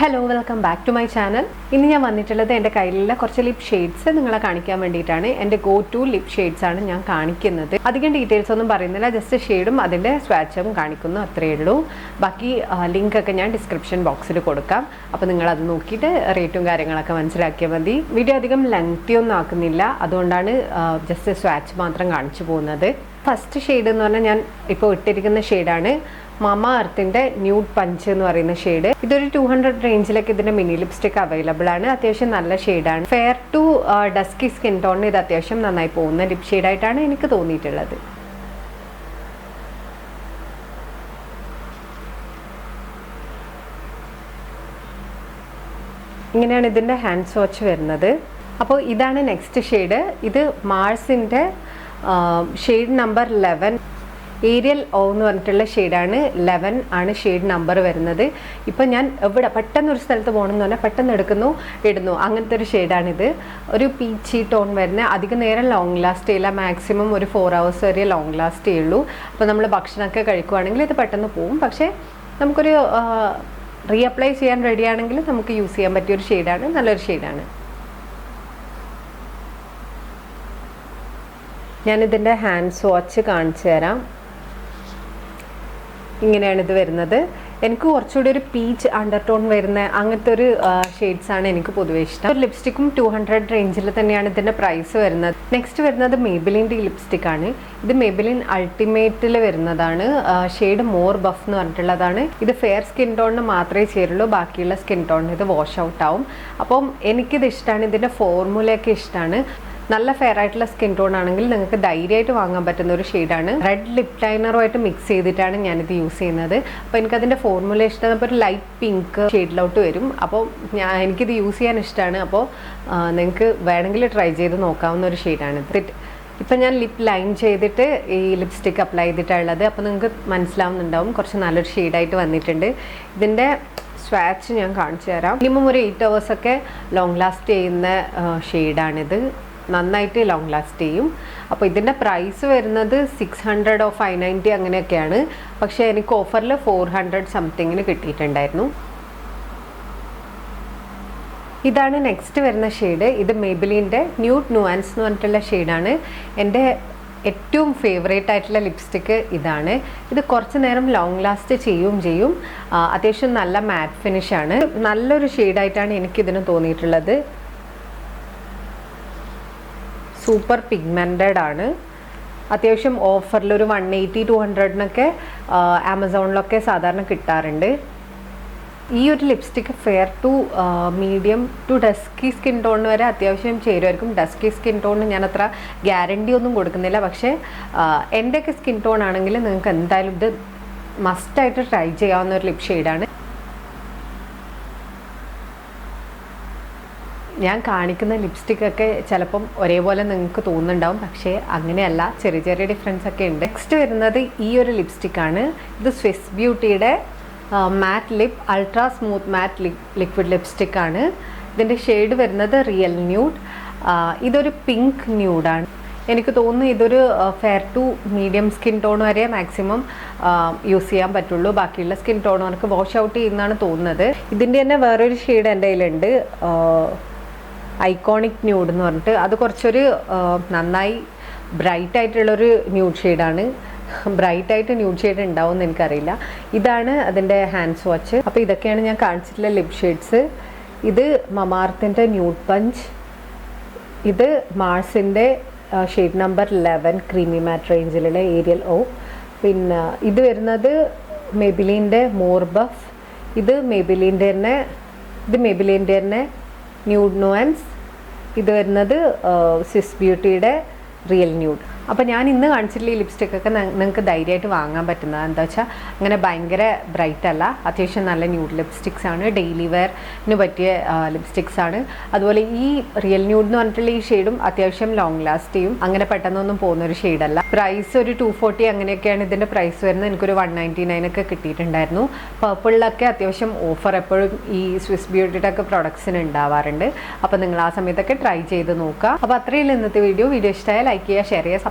Hello welcome back to my channel ഇന്ന് ഞാൻ വന്നിട്ടുള്ളത് എന്റെ കയ്യിലുള്ള കുറച്ച് ലിപ് ഷെയ്ഡ്സ് നിങ്ങളെ കാണിക്കാൻ വേണ്ടിയിട്ടാണ്. എന്റെ ഗോ ടു ലിപ് ഷെയ്ഡ്സ് ആണ് ഞാൻ കാണിക്കുന്നത്. അധികം ഡീറ്റെയിൽസ് ഒന്നും പറയുന്നില്ല. ജസ്റ്റ് ഷെയ്ഡും അതിന്റെ സ്വാച്ചും കാണിക്കുന്നു. അത്രയേ ഉള്ളൂ. ബാക്കി ലിങ്കൊക്കെ ഞാൻ ഡിസ്ക്രിപ്ഷൻ ബോക്സിൽ കൊടുക്കാം. അപ്പോൾ നിങ്ങൾ അത് നോക്കിയിട്ട് റേറ്റും കാര്യങ്ങളൊക്കെ മനസ്സിലാക്കിയാൽ മതി. വീഡിയോ അധികം ലെങ്തി ഒന്നും ആക്കുന്നില്ല. അതുകൊണ്ടാണ് ജസ്റ്റ് സ്വാച്ച് മാത്രം കാണിച്ചു പോകുന്നത്. ഫസ്റ്റ് ഷെയ്ഡ് എന്ന് പറഞ്ഞാൽ ഞാൻ ഇപ്പോൾ ഇട്ടിരിക്കുന്ന ഷെയ്ഡാണ്. മമ അർത്തിന്റെ ന്യൂഡ് പഞ്ച് എന്ന് പറയുന്ന ഷെയ്ഡ്. ഇതൊരു ടു ഹൺഡ്രഡ് റേഞ്ചിലൊക്കെ ഇതിന്റെ മിനി ലിപ്സ്റ്റിക് അവൈലബിൾ ആണ്. അത്യാവശ്യം നല്ല ഷെയ്ഡാണ്. ഫെയർ ടു ഡസ്കി സ്കിൻ ടോണിന് ഇത് അത്യാവശ്യം നന്നായി പോകുന്ന ലിപ് ഷെയ്ഡായിട്ടാണ് എനിക്ക് തോന്നിയിട്ടുള്ളത്. ഇങ്ങനെയാണ് ഇതിന്റെ ഹാൻഡ് വാച്ച് വരുന്നത്. അപ്പോൾ ഇതാണ് നെക്സ്റ്റ് ഷെയ്ഡ് ഇത് മാർസിന്റെ shade number eleven aerial O എന്ന് പറഞ്ഞിട്ടുള്ള ഷെയ്ഡാണ് ലെവൻ ആണ് ഷെയ്ഡ് നമ്പർ വരുന്നത്. ഇപ്പം ഞാൻ എവിടെ പെട്ടെന്ന് ഒരു സ്ഥലത്ത് പോകണമെന്ന് പറഞ്ഞാൽ പെട്ടെന്ന് എടുക്കുന്നു ഇടുന്നു. അങ്ങനത്തെ ഒരു ഷെയ്ഡാണിത് ഒരു പീച്ചി ടോൺ വരുന്നത് അധികം നേരം ലോങ് ലാസ്റ്റ് ചെയ്യില്ല. മാക്സിമം ഒരു ഫോർ ഹവേഴ്സ് വരെ ലോങ് ലാസ്റ്റ് ചെയ്യുള്ളൂ. അപ്പോൾ നമ്മൾ ഭക്ഷണമൊക്കെ കഴിക്കുവാണെങ്കിൽ ഇത് പെട്ടെന്ന് പോവും. പക്ഷേ നമുക്കൊരു റീഅപ്ലൈ ചെയ്യാൻ റെഡിയാണെങ്കിൽ നമുക്ക് യൂസ് ചെയ്യാൻ പറ്റിയ ഒരു ഷെയ്ഡാണ് നല്ലൊരു ഷെയ്ഡാണ് ഞാനിതിന്റെ ഹാൻഡ്സ് വാച്ച് കാണിച്ചു തരാം. ഇങ്ങനെയാണ് ഇത് വരുന്നത്. എനിക്ക് കുറച്ചുകൂടി ഒരു പീച്ച് അണ്ടർടോൺ വരുന്ന അങ്ങനത്തെ ഒരു ഷെയ്ഡ്സ് ആണ് എനിക്ക് പൊതുവേ ഇഷ്ടം. ലിപ്സ്റ്റിക്കും ടു ഹൺഡ്രഡ് റേഞ്ചിൽ തന്നെയാണ് ഇതിന്റെ പ്രൈസ് വരുന്നത്. നെക്സ്റ്റ് വരുന്നത് മേബിലിന്റെ ഈ ലിപ്സ്റ്റിക് ആണ്. ഇത് മേബിലിൻ അൾട്ടിമേറ്റിൽ വരുന്നതാണ്. ഷെയ്ഡ് മോർ ബഫ് എന്ന് പറഞ്ഞിട്ടുള്ളതാണ്. ഇത് ഫെയർ സ്കിൻ ടോണിന് മാത്രമേ ചേരുള്ളൂ. ബാക്കിയുള്ള സ്കിൻ ടോണിന് ഇത് വാഷ് ഔട്ട് ആവും. അപ്പം എനിക്കിത് ഇഷ്ടമാണ് ഇതിന്റെ ഫോർമുലയൊക്കെ ഇഷ്ടമാണ് നല്ല ഫെയർ ആയിട്ടുള്ള സ്കിൻ ടോൺ ആണെങ്കിൽ നിങ്ങൾക്ക് ധൈര്യമായിട്ട് വാങ്ങാൻ പറ്റുന്ന ഒരു ഷെയ്ഡാണ് റെഡ് ലിപ് ലൈനറുമായിട്ട് മിക്സ് ചെയ്തിട്ടാണ് ഞാനിത് യൂസ് ചെയ്യുന്നത്. അപ്പോൾ എനിക്കതിന്റെ ഫോർമുലേഷൻ അപ്പോൾ ഒരു ലൈറ്റ് പിങ്ക് ഷെയ്ഡിലോട്ട് വരും. അപ്പോൾ ഞാൻ എനിക്കിത് യൂസ് ചെയ്യാൻ ഇഷ്ടമാണ് അപ്പോൾ നിങ്ങൾക്ക് വേണമെങ്കിൽ ട്രൈ ചെയ്ത് നോക്കാവുന്ന ഒരു ഷെയ്ഡാണ് ഇത്. ഇപ്പം ഞാൻ ലിപ് ലൈൻ ചെയ്തിട്ട് ഈ ലിപ്സ്റ്റിക്ക് അപ്ലൈ ചെയ്തിട്ടുള്ളത്. അപ്പോൾ നിങ്ങൾക്ക് മനസ്സിലാവുന്നുണ്ടാവും. കുറച്ച് നല്ലൊരു ഷെയ്ഡായിട്ട് വന്നിട്ടുണ്ട്. ഇതിന്റെ സ്വാച്ച് ഞാൻ കാണിച്ചു തരാം. മിനിമം ഒരു എയ്റ്റ് അവേഴ്സൊക്കെ ലോങ് ലാസ്റ്റ് ചെയ്യുന്ന ഷെയ്ഡാണിത് നന്നായിട്ട് ലോങ് ലാസ്റ്റ് ചെയ്യും. അപ്പോൾ ഇതിന്റെ പ്രൈസ് വരുന്നത് സിക്സ് ഹൺഡ്രഡ് ഫൈവ് നയന്റി അങ്ങനെയൊക്കെയാണ്. പക്ഷേ എനിക്ക് ഓഫറിൽ ഫോർ ഹൺഡ്രഡ് സംതിങ്ങിന് കിട്ടിയിട്ടുണ്ടായിരുന്നു. ഇതാണ് നെക്സ്റ്റ് വരുന്ന ഷെയ്ഡ് ഇത് മേബിലിന്റെ ന്യൂട്ട് നുവാൻസ് എന്ന് പറഞ്ഞിട്ടുള്ള ഷെയ്ഡാണ് എന്റെ ഏറ്റവും ഫേവറേറ്റ് ആയിട്ടുള്ള ലിപ്സ്റ്റിക്ക് ഇതാണ്. ഇത് കുറച്ച് നേരം ലോങ് ലാസ്റ്റ് ചെയ്യുകയും ചെയ്യും. അത്യാവശ്യം നല്ല മാറ്റ് ഫിനിഷാണ് നല്ലൊരു ഷെയ്ഡായിട്ടാണ് എനിക്കിതിന് തോന്നിയിട്ടുള്ളത്. സൂപ്പർ പിഗ്മെന്റഡ് ആണ്. അത്യാവശ്യം ഓഫറിൽ ഒരു വൺ എയ്റ്റി ടു ഹൺഡ്രഡിനൊക്കെ ആമസോണിലൊക്കെ സാധാരണ കിട്ടാറുണ്ട്. ഈ ഒരു lipstick fair to medium to dusky skin ടോണിന് വരെ അത്യാവശ്യം ചേരുമായിരിക്കും. ഡസ്കി സ്കിൻ ടോണിന് ഞാൻ അത്ര ഗ്യാരണ്ടി ഒന്നും കൊടുക്കുന്നില്ല. പക്ഷേ എന്റെയൊക്കെ സ്കിൻ ടോൺ ആണെങ്കിൽ നിങ്ങൾക്ക് എന്തായാലും ഇത് മസ്റ്റായിട്ട് ട്രൈ ചെയ്യാവുന്ന ഒരു ലിപ് ഷെയ്ഡാണ് ഞാൻ കാണിക്കുന്ന ലിപ്സ്റ്റിക് ഒക്കെ ചിലപ്പം ഒരേപോലെ നിങ്ങൾക്ക് തോന്നുന്നുണ്ടാവും. പക്ഷേ അങ്ങനെയല്ല. ചെറിയ ചെറിയ ഡിഫറൻസ് ഒക്കെ ഉണ്ട്. നെക്സ്റ്റ് വരുന്നത് ഈ ഒരു ലിപ്സ്റ്റിക് ആണ് ഇത് Swiss ബ്യൂട്ടിയുടെ matte lip ultra smooth matte lip liquid lipstick ആണ് ഇതിന്റെ ഷെയ്ഡ് വരുന്നത് റിയൽ ന്യൂഡ് ഇതൊരു പിങ്ക് ന്യൂഡാണ് എനിക്ക് തോന്നുന്നു ഇതൊരു fair to medium skin tone വരെ മാക്സിമം യൂസ് ചെയ്യാൻ പറ്റുള്ളൂ. ബാക്കിയുള്ള സ്കിൻ ടോണർക്ക് വാഷ് ഔട്ട് ചെയ്യുന്നതാണ് തോന്നുന്നത്. ഇതിന്റെ തന്നെ വേറൊരു ഷെയ്ഡ് എന്റെ കയ്യിലുണ്ട്. ഐക്കോണിക് ന്യൂഡ് എന്ന് പറഞ്ഞിട്ട് അത് കുറച്ചൊരു നന്നായി ബ്രൈറ്റ് ആയിട്ടുള്ളൊരു ന്യൂഡ് ഷെയ്ഡാണ്. ബ്രൈറ്റ് ആയിട്ട് ന്യൂഡ് ഷെയ്ഡ് ഉണ്ടാവും എന്ന് എനിക്കറിയില്ല. ഇതാണ് അതിന്റെ ഹാൻഡ്സ് വാച്ച്. അപ്പോൾ ഇതൊക്കെയാണ് ഞാൻ കാണിച്ചിട്ടുള്ള ലിപ് ഷെയ്ഡ്സ്. ഇത് മമാർത്തിന്റെ ന്യൂഡ് പഞ്ച്. ഇത് മാർസിന്റെ shade number eleven creamy matte റേഞ്ചിലുള്ള aerial ഓ പിന്നെ ഇത് വരുന്നത് മെബിലീന്റെ മോർ ബഫ്. ഇത് മെബിലീന്റെ തന്നെ ഇത് മെബിലീന്റെ തന്നെ ന്യൂഡ് നുവൻസ് ഇത് വരുന്നത് സിസ് ബ്യൂട്ടിയുടെ റിയൽ ന്യൂഡ്. അപ്പോൾ ഞാൻ ഇന്ന് കാണിച്ചിട്ടുള്ള ഈ ലിപ്സ്റ്റിക് ഒക്കെ നിങ്ങൾക്ക് ധൈര്യമായിട്ട് വാങ്ങാൻ പറ്റുന്നത്. എന്താ വെച്ചാൽ അങ്ങനെ ഭയങ്കര ബ്രൈറ്റ് അല്ല. അത്യാവശ്യം നല്ല ന്യൂഡ് ലിപ്സ്റ്റിക്സ് ആണ്. ഡെയിലി വെയറിന് പറ്റിയ ലിപ്സ്റ്റിക്സ് ആണ്. അതുപോലെ ഈ റിയൽ ന്യൂഡ് എന്ന് പറഞ്ഞിട്ടുള്ള ഈ ഷെയ്ഡും അത്യാവശ്യം ലോങ് ലാസ്റ്റ് ചെയ്യും അങ്ങനെ പെട്ടെന്നൊന്നും പോകുന്ന ഒരു ഷെയ്ഡല്ല പ്രൈസ് ഒരു ടു ഫോർട്ടി അങ്ങനെയൊക്കെയാണ് ഇതിന്റെ പ്രൈസ് വരുന്നത്. എനിക്കൊരു വൺ നയന്റി നയൻ ഒക്കെ കിട്ടിയിട്ടുണ്ടായിരുന്നു. പർപ്പിളിലൊക്കെ അത്യാവശ്യം ഓഫർ എപ്പോഴും ഈ സ്വിസ് ബ്യൂട്ടിയുടെ ഒക്കെ പ്രൊഡക്ട്സിന് ഉണ്ടാവാറുണ്ട്. അപ്പോൾ നിങ്ങൾ ആ സമയത്തൊക്കെ ട്രൈ ചെയ്ത് നോക്കുക. അപ്പോൾ അത്രയും ഇന്നത്തെ വീഡിയോ വീഡിയോ ഇഷ്ടമായ ലൈക്ക് ചെയ്യുക ഷെയർ ചെയ്യുക